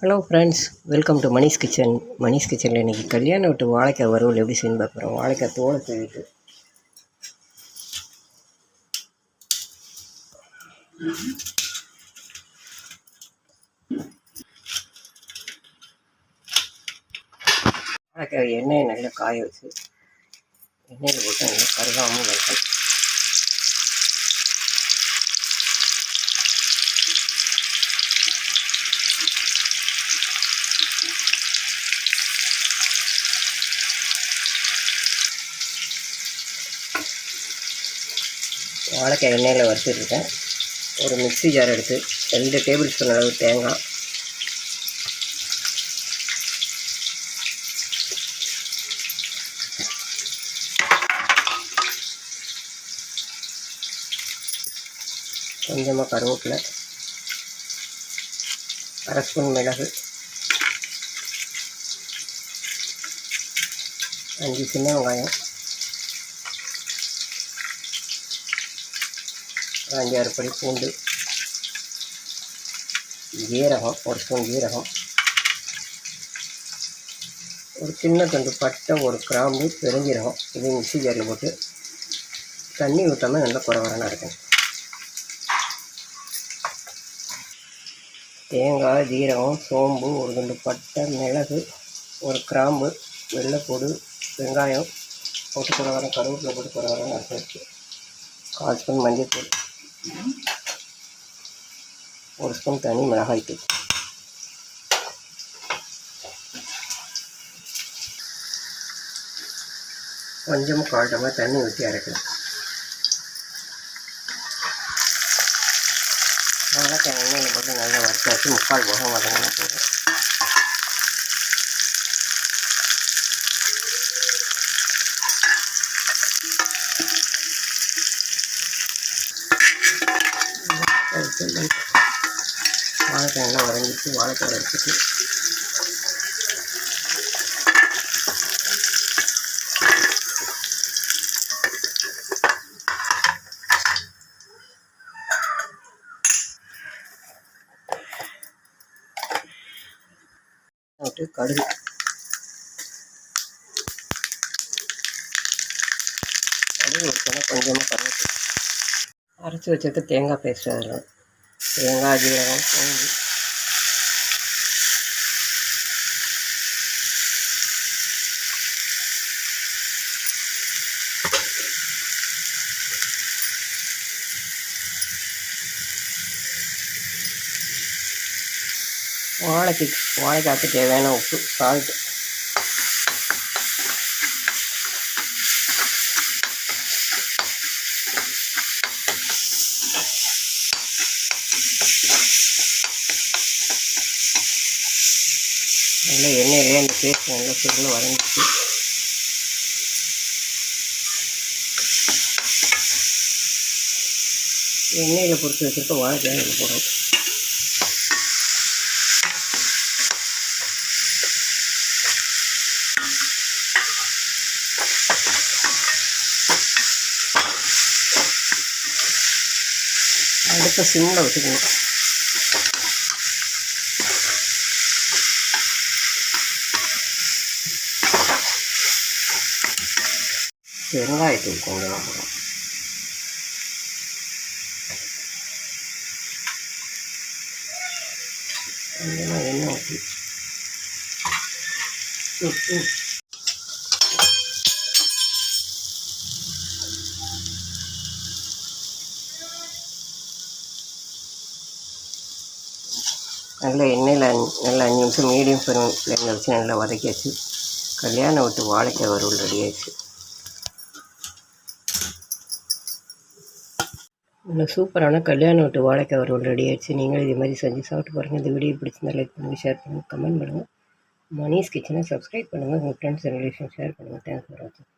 Hello friends welcome to Manish kitchen Manish கிச்சனில் இன்றைக்கி கல்யாணம் விட்டு வாழைக்காய் வறுவல் எப்படி செய்யணும் பார்க்குறோம். வாழைக்காய் தோலை தூவிட்டு வாழைக்காய் எண்ணெயை நல்லா காய வச்சு எண்ணெயில் போட்டு நல்லா கருகாமல் வறுக்கணும் வாழைக்காய் எண்ணெயில் வறுத்துருக்கேன் ஒரு மிக்ஸி ஜார் எடுத்து ரெண்டு டேபிள் ஸ்பூன் அளவு தேங்காய் கொஞ்சமாக கருவேப்பிலை அரை ஸ்பூன் மிளகு அஞ்சு சின்ன வெங்காயம் அஞ்சாறு படி பூண்டு ஜீரகம் ஒரு ஸ்பூன் ஜீரகம் ஒரு சின்ன துண்டு பட்டை ஒரு கிராம்பு பெருஞ்சீரகம் இது மிக்சி ஜாரில் போட்டு தண்ணி ஊற்றாமல் நல்லா குறவரனா இருக்கும் தேங்காய் ஜீரகம் சோம்பு ஒரு துண்டு பட்டை மிளகு ஒரு கிராம்பு வெள்ளைப்பூடு வெங்காயம் போட்டு குறவரம் கருவேப்பிலை போட்டு குறவரம் அரைச்சி கால் ஸ்பூன் மஞ்சள் ஒரு ஸ்பூன் தனி மிளகாய் தூள். கொஞ்சம் கால் டம்ளர் தண்ணி ஊற்றி அரைக்கணும். வாழைக்காய் எண்ணெயில் போட்டு நல்லா வறுத்து வச்சு முக்கால் போக வதங்கினா போதும் வாழைக்காய் நல்லா வதங்கிட்டு வாழைக்காய் வச்சுட்டு போட்டு கடுகு. கடுகு ஊற்றினா கொஞ்சமாக கருவேப்பிலை. அரைச்சி வச்சுருக்க தேங்காய் பேஸ்ட் அதில். தேங்காய் ஜீரகம் பூண்டு. வாழைக்கு வாழைக்காய்க்கு தேவையான உப்பு சால்ட் நல்லா எண்ணெயிலே அந்த பேஸ்ட் நல்லா சுருள் வரைஞ்சிச்சு எண்ணெயில் பொறுத்து வச்சுருக்க வாழைக்காய் போடுறோம் அடுப்பை சிம்மில் வச்சுக்கணும் வெங்காயத்தூள் கொஞ்சமாக போடும் கொஞ்சமாக எண்ணெய் ஊற்றி உப்பு நல்லா எண்ணெயில் நல்லா அஞ்சு நிமிஷம் மீடியம் ஃப்ளேமில் வச்சு நல்லா வதக்கியாச்சு. கல்யாணம் விட்டு வாழைக்காய் வறுவல் ரெடி ஆயிடுச்சு. நல்ல சூப்பரான கல்யாணம் விட்டு வாழைக்காய் வறுவல் ரெடி ஆயிடுச்சு. நீங்களும் இதே மாதிரி செஞ்சு சாப்பிட்டு பாருங்கள் இந்த வீடியோ பிடிச்சிருந்தா லைக் பண்ணுங்கள் ஷேர் பண்ணுங்கள் கமெண்ட் பண்ணுங்கள் மணிஸ் கிச்சனை சப்ஸ்கிரைப் பண்ணுங்கள் உங்கள் ஃப்ரெண்ட்ஸ் ரிலேஷன் ஷேர் பண்ணுங்கள் தேங்க்ஸ் ஃபார் வாட்சிங்